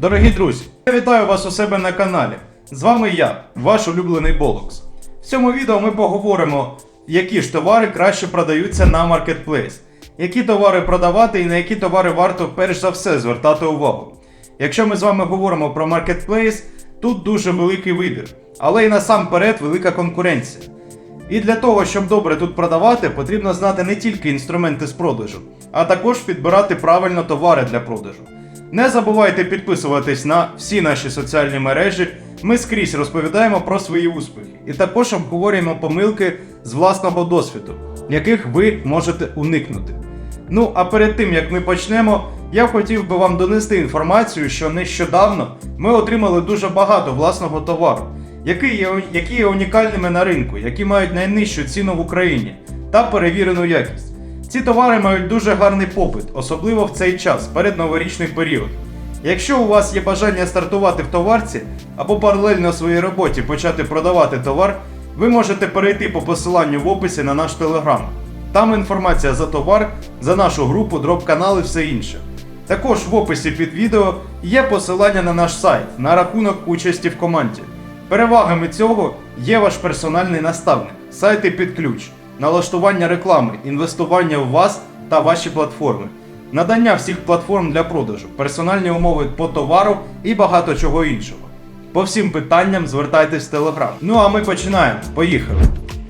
Дорогі друзі, я вітаю вас у себе на каналі. З вами я, ваш улюблений Болокс. В цьому відео ми поговоримо, які ж товари краще продаються на Marketplace, які товари продавати і на які товари варто перш за все звертати увагу. Якщо ми з вами говоримо про Marketplace, тут дуже великий вибір, але і насамперед велика конкуренція. І для того, щоб добре тут продавати, потрібно знати не тільки інструменти з продажу, а також підбирати правильно товари для продажу. Не забувайте підписуватись на всі наші соціальні мережі. Ми скрізь розповідаємо про свої успіхи і також обговорюємо помилки з власного досвіду, яких ви можете уникнути. Ну а перед тим як ми почнемо, я хотів би вам донести інформацію, що нещодавно ми отримали дуже багато власного товару, які є, які є унікальними на ринку, які мають найнижчу ціну в Україні та перевірену якість. Ці товари мають дуже гарний попит, особливо в цей час, перед новорічний період. Якщо у вас є бажання стартувати в товарці або паралельно своїй роботі почати продавати товар, ви можете перейти по посиланню в описі на наш телеграм. Там інформація за товар, за нашу групу, дроп-канал і все інше. Також в описі під відео є посилання на наш сайт на рахунок участі в команді. Перевагами цього є ваш персональний наставник, сайти під ключ, налаштування реклами, інвестування в вас та ваші платформи, надання всіх платформ для продажу, персональні умови по товару і багато чого іншого. По всім питанням звертайтесь в Telegram. Ну а ми починаємо. Поїхали!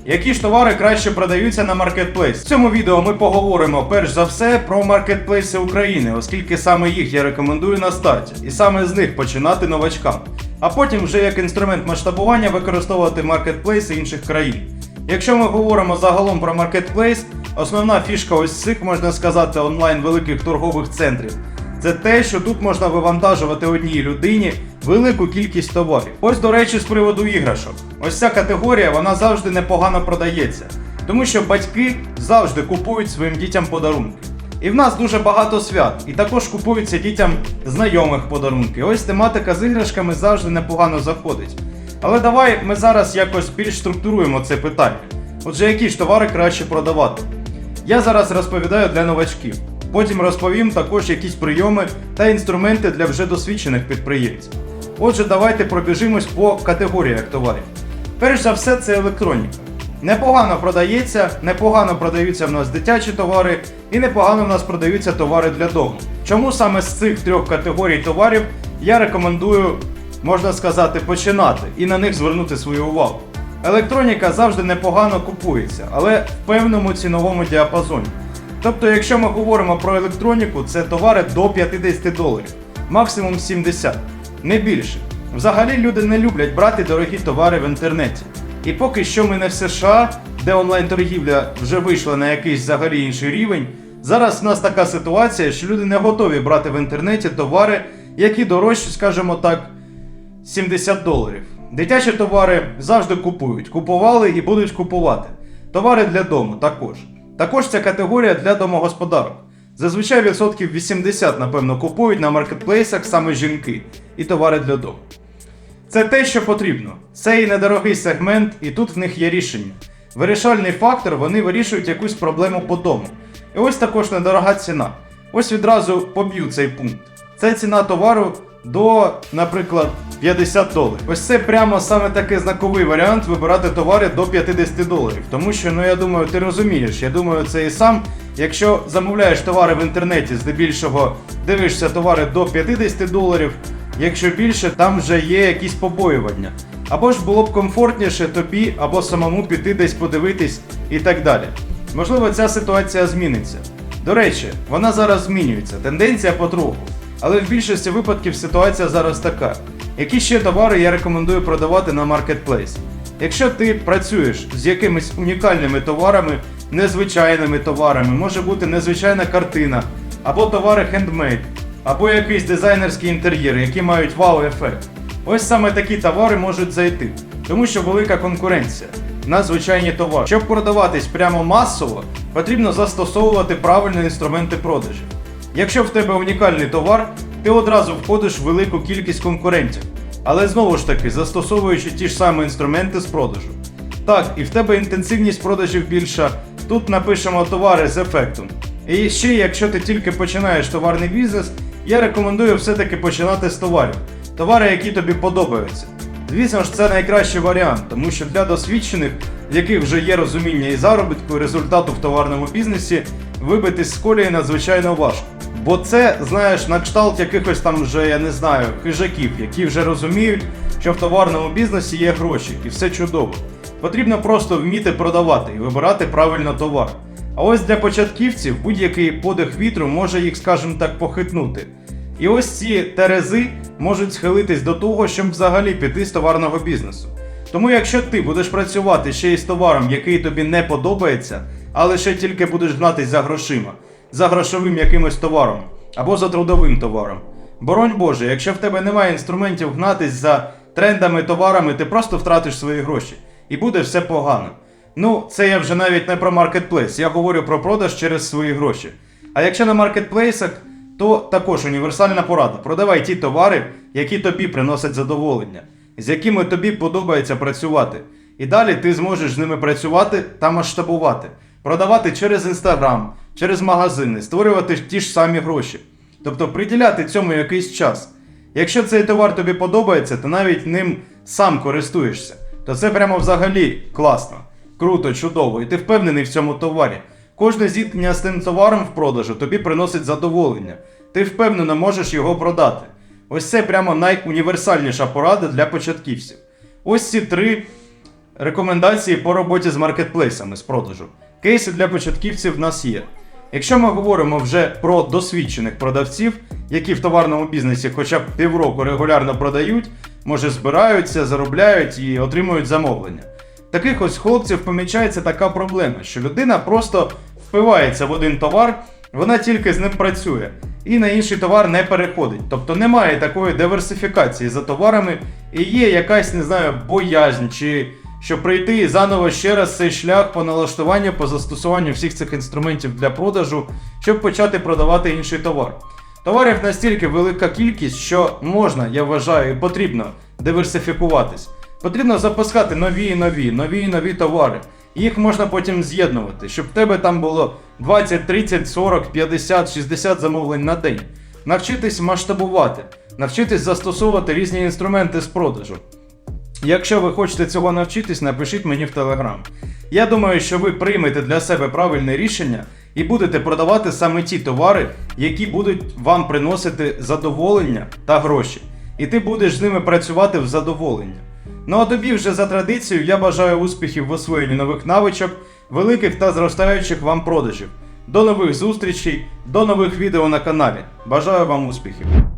Які ж товари краще продаються на Marketplace? В цьому відео ми поговоримо перш за все про маркетплейси України, оскільки саме їх я рекомендую на старті, і саме з них починати новачкам. А потім вже як інструмент масштабування використовувати маркетплейси інших країн. Якщо ми говоримо загалом про маркетплейс, основна фішка ось цих, можна сказати, онлайн великих торгових центрів. Це те, що тут можна вивантажувати одній людині велику кількість товарів. Ось, до речі, з приводу іграшок. Ось ця категорія вона завжди непогано продається, тому що батьки завжди купують своїм дітям подарунки. І в нас дуже багато свят, і також купуються дітям знайомих подарунки. Ось тематика з іграшками завжди непогано заходить. Але давай ми зараз якось більш структуруємо це питання. Отже, які ж товари краще продавати? Я зараз розповідаю для новачків. Потім розповім також якісь прийоми та інструменти для вже досвідчених підприємців. Отже, давайте пробіжимось по категоріях товарів. Перш за все, це електроніка. Непогано продається, непогано продаються в нас дитячі товари і непогано в нас продаються товари для дому. Чому саме з цих трьох категорій товарів я рекомендую, можна сказати, починати і на них звернути свою увагу. Електроніка завжди непогано купується, але в певному ціновому діапазоні. Тобто, якщо ми говоримо про електроніку, це товари до 50 доларів, максимум 70, не більше. Взагалі люди не люблять брати дорогі товари в інтернеті. І поки що ми не в США, де онлайн-торгівля вже вийшла на якийсь взагалі інший рівень. Зараз в нас така ситуація, що люди не готові брати в інтернеті товари, які дорожчі, скажімо так, 70 доларів. Дитячі товари завжди купують, купували і будуть купувати. Товари для дому також. Також ця категорія для домогосподарок. Зазвичай відсотків 80, напевно, купують на маркетплейсах саме жінки і товари для дому. Це те, що потрібно. Це і недорогий сегмент, і тут в них є рішення. Вирішальний фактор вони вирішують якусь проблему по дому. І ось також недорога ціна. Ось відразу поб'ю цей пункт. Це ціна товару до, наприклад, 50 доларів. Ось це прямо саме такий знаковий варіант вибирати товари до 50 доларів. Тому що, ну я думаю, ти розумієш, я думаю, це і сам. Якщо замовляєш товари в інтернеті, здебільшого дивишся товари до 50 доларів, якщо більше, там вже є якісь побоювання. Або ж було б комфортніше тобі, або самому піти десь подивитись і так далі. Можливо, ця ситуація зміниться. До речі, вона зараз змінюється, тенденція потроху. Але в більшості випадків ситуація зараз така. Які ще товари я рекомендую продавати на Marketplace? Якщо ти працюєш з якимись унікальними товарами, незвичайними товарами, може бути незвичайна картина, або товари хендмейд, або якийсь дизайнерський інтер'єр, які мають вау-ефект. Ось саме такі товари можуть зайти, тому що велика конкуренція на звичайні товари. Щоб продаватись прямо масово, потрібно застосовувати правильні інструменти продажу. Якщо в тебе унікальний товар, ти одразу входиш в велику кількість конкурентів. Але знову ж таки, застосовуючи ті ж самі інструменти з продажу. Так, і в тебе інтенсивність продажів більша. Тут напишемо товари з ефектом. І ще, якщо ти тільки починаєш товарний бізнес, я рекомендую все-таки починати з товарів. Товари, які тобі подобаються. Звісно ж, це найкращий варіант, тому що для досвідчених, в яких вже є розуміння і заробітку, і результату в товарному бізнесі, вибитись з колії надзвичайно важко. Бо це, знаєш, на кшталт якихось там вже, я не знаю, хижаків, які вже розуміють, що в товарному бізнесі є гроші, і все чудово. Потрібно просто вміти продавати і вибирати правильно товар. А ось для початківців будь-який подих вітру може їх, скажімо так, похитнути. І ось ці терези можуть схилитись до того, щоб взагалі піти з товарного бізнесу. Тому якщо ти будеш працювати ще й з товаром, який тобі не подобається, а лише тільки будеш гнатись за грошима, за грошовим якимось товаром або за трудовим товаром. Боронь Боже, якщо в тебе немає інструментів гнатись за трендами, товарами, ти просто втратиш свої гроші і буде все погано. Ну, це я вже навіть не про маркетплейс, я говорю про продаж через свої гроші. А якщо на маркетплейсах, то також універсальна порада. Продавай ті товари, які тобі приносять задоволення, з якими тобі подобається працювати. І далі ти зможеш з ними працювати та масштабувати, продавати через інстаграм, через магазини, створювати ті ж самі гроші. Тобто приділяти цьому якийсь час. Якщо цей товар тобі подобається, ти навіть ним сам користуєшся, то це прямо взагалі класно, круто, чудово, і ти впевнений в цьому товарі. Кожне зіткнення з тим товаром в продажу тобі приносить задоволення. Ти впевнено можеш його продати. Ось це прямо найуніверсальніша порада для початківців. Ось ці три рекомендації по роботі з маркетплейсами з продажу. Кейси для початківців в нас є. Якщо ми говоримо вже про досвідчених продавців, які в товарному бізнесі хоча б півроку регулярно продають, може збираються, заробляють і отримують замовлення. Таких ось хлопців помічається така проблема, що людина просто впивається в один товар, вона тільки з ним працює, і на інший товар не переходить. Тобто немає такої диверсифікації за товарами, і є якась, не знаю, боязнь, чи щоб пройти заново ще раз цей шлях по налаштуванню, по застосуванню всіх цих інструментів для продажу, щоб почати продавати інший товар. Товарів настільки велика кількість, що можна, я вважаю, і потрібно диверсифікуватись. Потрібно запускати нові і нові, нові і нові товари. Їх можна потім з'єднувати, щоб в тебе там було 20, 30, 40, 50, 60 замовлень на день. Навчитись масштабувати, навчитись застосовувати різні інструменти з продажу. Якщо ви хочете цього навчитись, напишіть мені в Телеграм. Я думаю, що ви приймете для себе правильне рішення і будете продавати саме ті товари, які будуть вам приносити задоволення та гроші. І ти будеш з ними працювати в задоволення. Ну а тобі вже за традицією я бажаю успіхів в освоєнні нових навичок, великих та зростаючих вам продажів. До нових зустрічей, до нових відео на каналі. Бажаю вам успіхів!